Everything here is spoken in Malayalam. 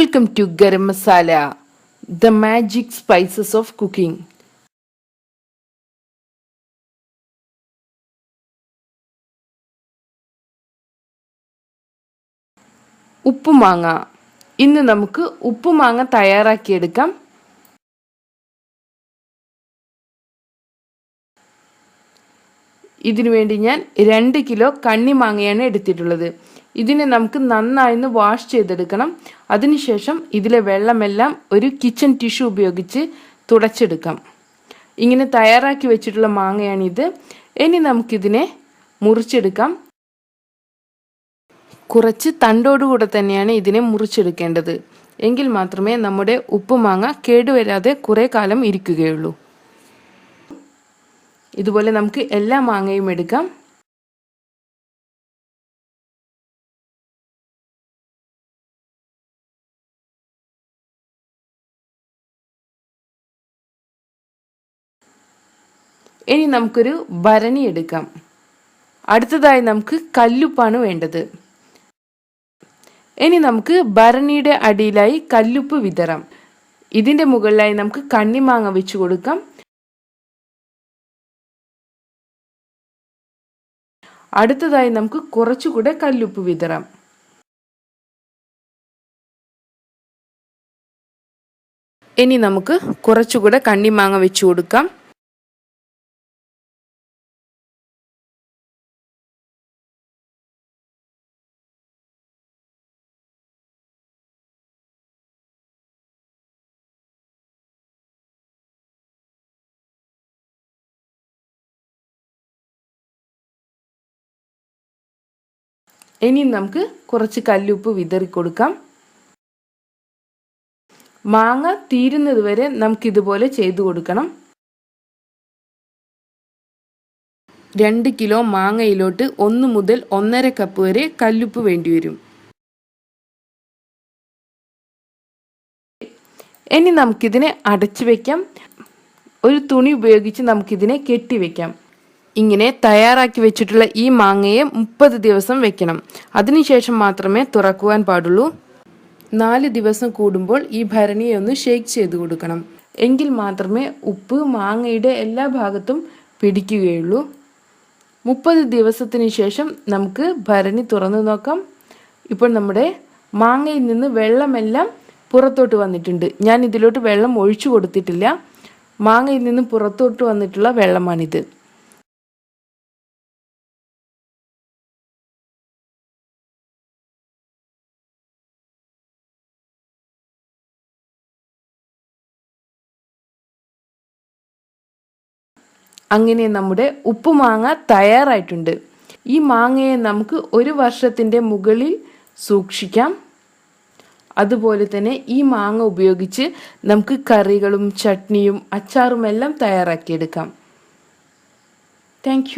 Welcome to garam masala the magic spices of cooking ഉപ്പുമാങ്ങ. ഇന്ന് നമുക്ക് ഉപ്പുമാങ്ങ തയ്യാറാക്കിയെടുക്കാം. ഇതിനു വേണ്ടി ഞാൻ രണ്ട് കിലോ കണ്ണിമാങ്ങയാണ് എടുത്തിട്ടുള്ളത്. ഇതിനെ നമുക്ക് നന്നായി വാഷ് ചെയ്തെടുക്കണം. അതിനുശേഷം ഇതിലെ വെള്ളമെല്ലാം ഒരു കിച്ചൺ ടിഷ്യൂ ഉപയോഗിച്ച് തുടച്ചെടുക്കാം. ഇങ്ങനെ തയ്യാറാക്കി വെച്ചിട്ടുള്ള മാങ്ങയാണിത്. ഇനി നമുക്കിതിനെ മുറിച്ചെടുക്കാം. കുറച്ച് തണ്ടോടുകൂടെ തന്നെയാണ് ഇതിനെ മുറിച്ചെടുക്കേണ്ടത്. എങ്കിൽ മാത്രമേ നമ്മുടെ ഉപ്പുമാങ്ങ കേടുവരാതെ കുറേ കാലം ഇരിക്കുകയുള്ളൂ. ഇതുപോലെ നമുക്ക് എല്ലാ മാങ്ങയും എടുക്കാം. ഇനി നമുക്കൊരു ഭരണി എടുക്കാം. അടുത്തതായി നമുക്ക് കല്ലുപ്പാണ് വേണ്ടത്. ഇനി നമുക്ക് ഭരണിയുടെ അടിയിലായി കല്ലുപ്പ് വിതറാം. ഇതിന്റെ മുകളിലായി നമുക്ക് കണ്ണിമാങ്ങ വെച്ച് കൊടുക്കാം. അടുത്തതായി നമുക്ക് കുറച്ചുകൂടെ കല്ലുപ്പ് വിതറാം. ഇനി നമുക്ക് കുറച്ചുകൂടെ കണ്ണിമാങ്ങ വെച്ചു കൊടുക്കാം. ഇനി നമുക്ക് കുറച്ച് കല്ലുപ്പ് വിതറി കൊടുക്കാം. മാങ്ങ തീരുന്നത് വരെ നമുക്കിതുപോലെ ചെയ്തു കൊടുക്കണം. രണ്ട് കിലോ മാങ്ങയിലോട്ട് ഒന്ന് മുതൽ ഒന്നര കപ്പ് വരെ കല്ലുപ്പ് വേണ്ടിവരും ഇനി നമുക്കിതിനെ അടച്ചു വയ്ക്കാം ഒരു തുണി ഉപയോഗിച്ച് നമുക്കിതിനെ കെട്ടിവെക്കാം ഇങ്ങനെ തയ്യാറാക്കി വെച്ചിട്ടുള്ള ഈ മാങ്ങയെ മുപ്പത് ദിവസം വെക്കണം. അതിനുശേഷം മാത്രമേ തുറക്കുവാൻ പാടുള്ളൂ. നാല് ദിവസം കൂടുമ്പോൾ ഈ ഭരണിയെ ഒന്ന് ഷേക്ക് ചെയ്ത് കൊടുക്കണം. എങ്കിൽ മാത്രമേ ഉപ്പ് മാങ്ങയുടെ എല്ലാ ഭാഗത്തും പിടിക്കുകയുള്ളൂ. മുപ്പത് ദിവസത്തിന് ശേഷം നമുക്ക് ഭരണി തുറന്നു നോക്കാം. ഇപ്പോൾ നമ്മുടെ മാങ്ങയിൽ നിന്ന് വെള്ളമെല്ലാം പുറത്തോട്ട് വന്നിട്ടുണ്ട്. ഞാൻ ഇതിലോട്ട് വെള്ളം ഒഴിച്ചു കൊടുത്തിട്ടില്ല. മാങ്ങയിൽ നിന്ന് പുറത്തോട്ട് വന്നിട്ടുള്ള വെള്ളമാണിത്. അങ്ങനെ നമ്മുടെ ഉപ്പുമാങ്ങ തയ്യാറായിട്ടുണ്ട്. ഈ മാങ്ങയെ നമുക്ക് ഒരു വർഷത്തിന്റെ മുകളിൽ സൂക്ഷിക്കാം. അതുപോലെ തന്നെ ഈ മാങ്ങ ഉപയോഗിച്ച് നമുക്ക് കറികളും ചട്നിയും അച്ചാറുമെല്ലാം തയ്യാറാക്കിയെടുക്കാം. താങ്ക്